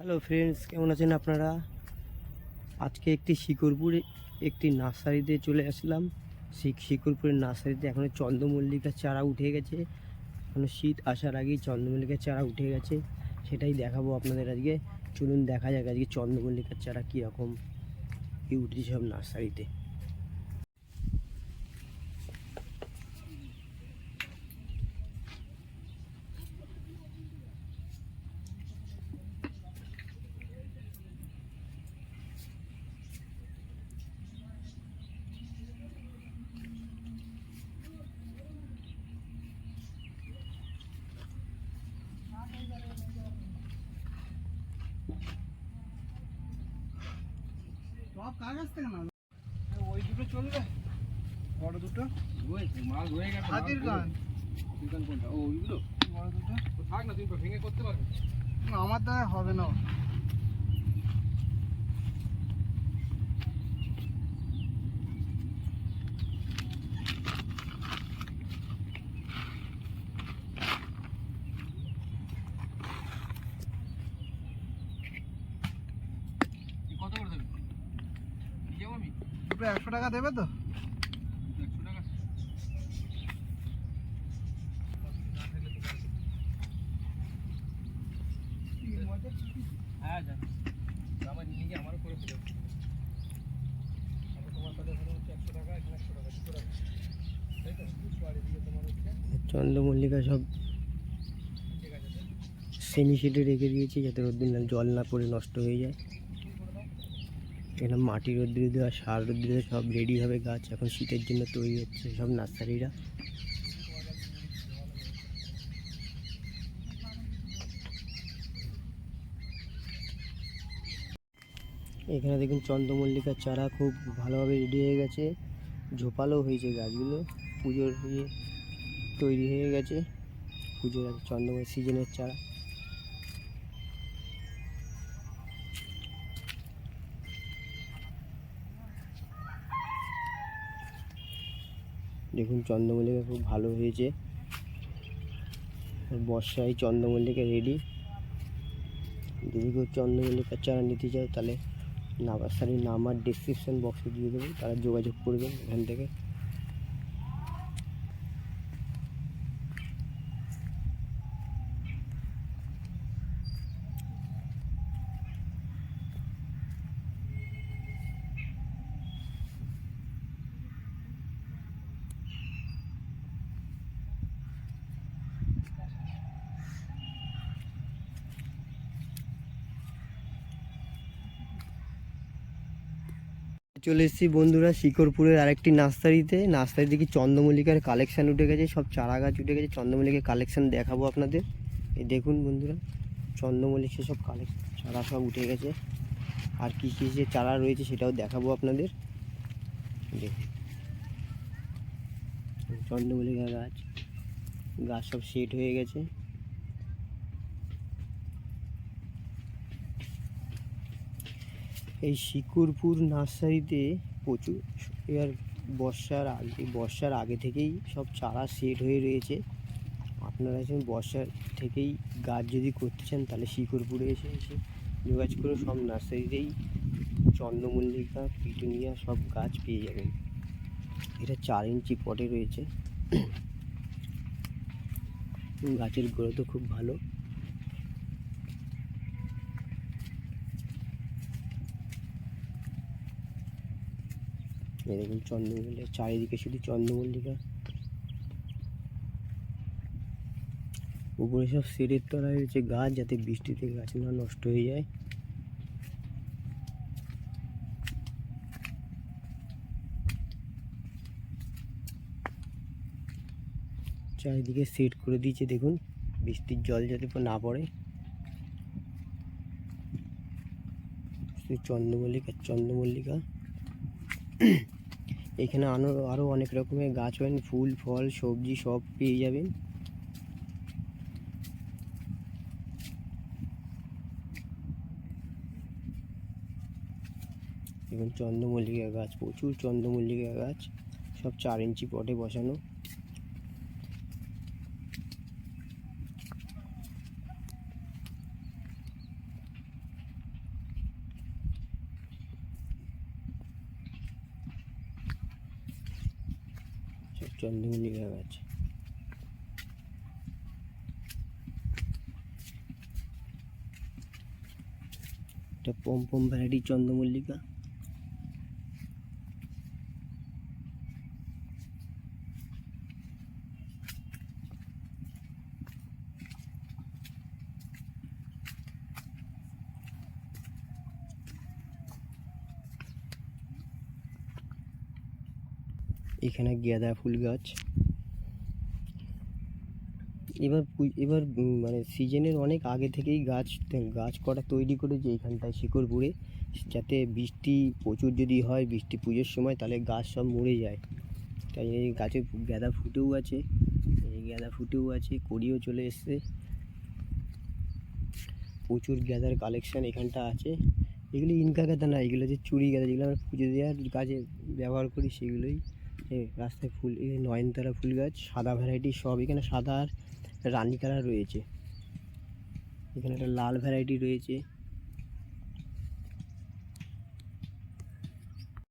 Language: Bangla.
হ্যালো ফ্রেন্ডস কেমন আছেন আপনারা? আজকে একটি শিকরপুরে একটি নার্সারিতে চলে আসলাম। শিক শিকরপুরের নার্সারিতে এখন চন্দ্রমল্লিকার চারা উঠে গেছে। এখন শীত আসার আগেই চন্দ্রমল্লিকার চারা উঠে গেছে। সেটাই দেখাবো আপনাদের আজকে। চলুন দেখা যাক আজকে চন্দ্রমল্লিকার চারা কীরকম, কি উঠেছে সব নার্সারিতে। সব কার কাছ থেকে না ওই দুটো চলবে। বড় দুটো। মাল হয়ে গেছে হাতির গান। কোনটা? ও ওইগুলো? বড় দুটো। থাক না তুমি ভেঙে করতে পারবে। না, আমার দ্বারা হবে না কি কত করে দেবে নিয়ে যাব আমি একশো টাকা দেবে তো? চন্দ্রমল্লিকা সব সেমি শেডে রেখে দিয়েছি যাতে রোদ্দুর না জল না পড়ে, নষ্ট হয়ে যায়। এখানে মাটি রোদ্দুরে দেওয়া, সার রোদ্দুরে সব রেডি হবে গাছ এখন শীতের জন্য তৈরি হচ্ছে, সব নার্সারিরা। এখানে দেখুন চন্দ্রমল্লিকার চারা খুব ভালোভাবে রেডি হয়ে গেছে। ঝোপালো হয়েছে গাছগুলো, পুজোর ইয়ে তৈরি হয়ে গেছে। পুজোর চন্দ্রমল্লিকা সিজনের চারা। দেখুন চন্দ্রমল্লিকা খুব ভালো হয়েছে। বর্ষায় চন্দ্রমল্লিকা রেডি যদি কেউ চন্দ্রমল্লিকার চারা নিতে চায় তাহলে নার্সারির সারির নাম্বার ডিসক্রিপশন বক্সে দিয়ে দেবো। তারা যোগাযোগ করবেন এখান থেকে। চলে এসেছি বন্ধুরা শিকরপুরের আরেকটি নার্সারিতে। নার্সারি দেখি চন্দ্রমল্লিকার কালেকশান উঠে গেছে, সব চারা গাছ উঠে গেছে। চন্দ্রমল্লিকার কালেকশান দেখাবো আপনাদের। এই দেখুন বন্ধুরা চন্দ্রমল্লিকের সব কালেকশন চারা সব উঠে গেছে। আর কী কী যে চারা রয়েছে সেটাও দেখাবো আপনাদের। দেখুন চন্দ্রমল্লিকা গাছ গাছ সব সেট হয়ে গেছে। এই শিকুরপুর নার্সারিতে প্রচুর এবার বর্ষার আগে বর্ষার আগে থেকেই সব চারা সেট হয়ে রয়েছে। আপনারা এসে বর্ষার থেকেই গাছ যদি করতে চান, তাহলে শিকরপুরে এসে এসে যোগাযোগ করে সব নার্সারিতেই চন্দ্রমল্লিকা, পিটুনিয়া সব গাছ পেয়ে যাবেন। এটা চার ইঞ্চি পটে রয়েছে। গাছের গ্রোথও খুব ভালো। দেখুন চন্দ্রমল্লিকা, চারিদিকে শুধু চন্দ্রমল্লিকা। উপরে সব সেরের তলায় রয়েছে গাছ, যাতে বৃষ্টিতে গাছ না নষ্ট হয়ে যায়। চারিদিকে সেট করে দিয়েছে, দেখুন। বৃষ্টির জল যাতে না পড়ে। চন্দ্রমল্লিকা চন্দ্রমল্লিকা। এখানে আরও আরও অনেক রকমের গাছ পাবেন ফুল, ফল, সবজি সব পেয়ে যাবেন। এবং চন্দ্রমল্লিকা গাছ, প্রচুর চন্দ্রমল্লিকা গাছ, সব চার ইঞ্চি পটে বসানো। চন্দ্রমল্লিকা গাছ। এটা পম পম ভ্যারাইটি চন্দ্রমল্লিকা। এখানে গাঁদা ফুল গাছ। এবার এবার মানে সিজনের অনেক আগে থেকেই গাছ গাছ করা তৈরি করেছে এখানটায় শিকড়পুরে। যাতে বৃষ্টি প্রচুর যদি হয়, বৃষ্টি পুজোর সময়, তাহলে গাছ সব মরে যায়। তাই এই গাছে গাঁদা ফুটেও আছে, এই গাঁদা ফুটেও আছে, কড়িও চলে এসছে। প্রচুর গাঁদার কালেকশান এখানটা আছে। এগুলি ইনকা গাঁদা না, এগুলো যে চুরি গাঁদা, যেগুলো আমরা পুজো দেওয়ার কাজে ব্যবহার করি, সেগুলোই এই রাস্তায় ফুল এই নয়নতারা ফুল গাছ, সাদা ভ্যারাইটি সব। এখানে সাদা আর রানী কালার রয়েছে। এখানে একটা লাল ভ্যারাইটি রয়েছে।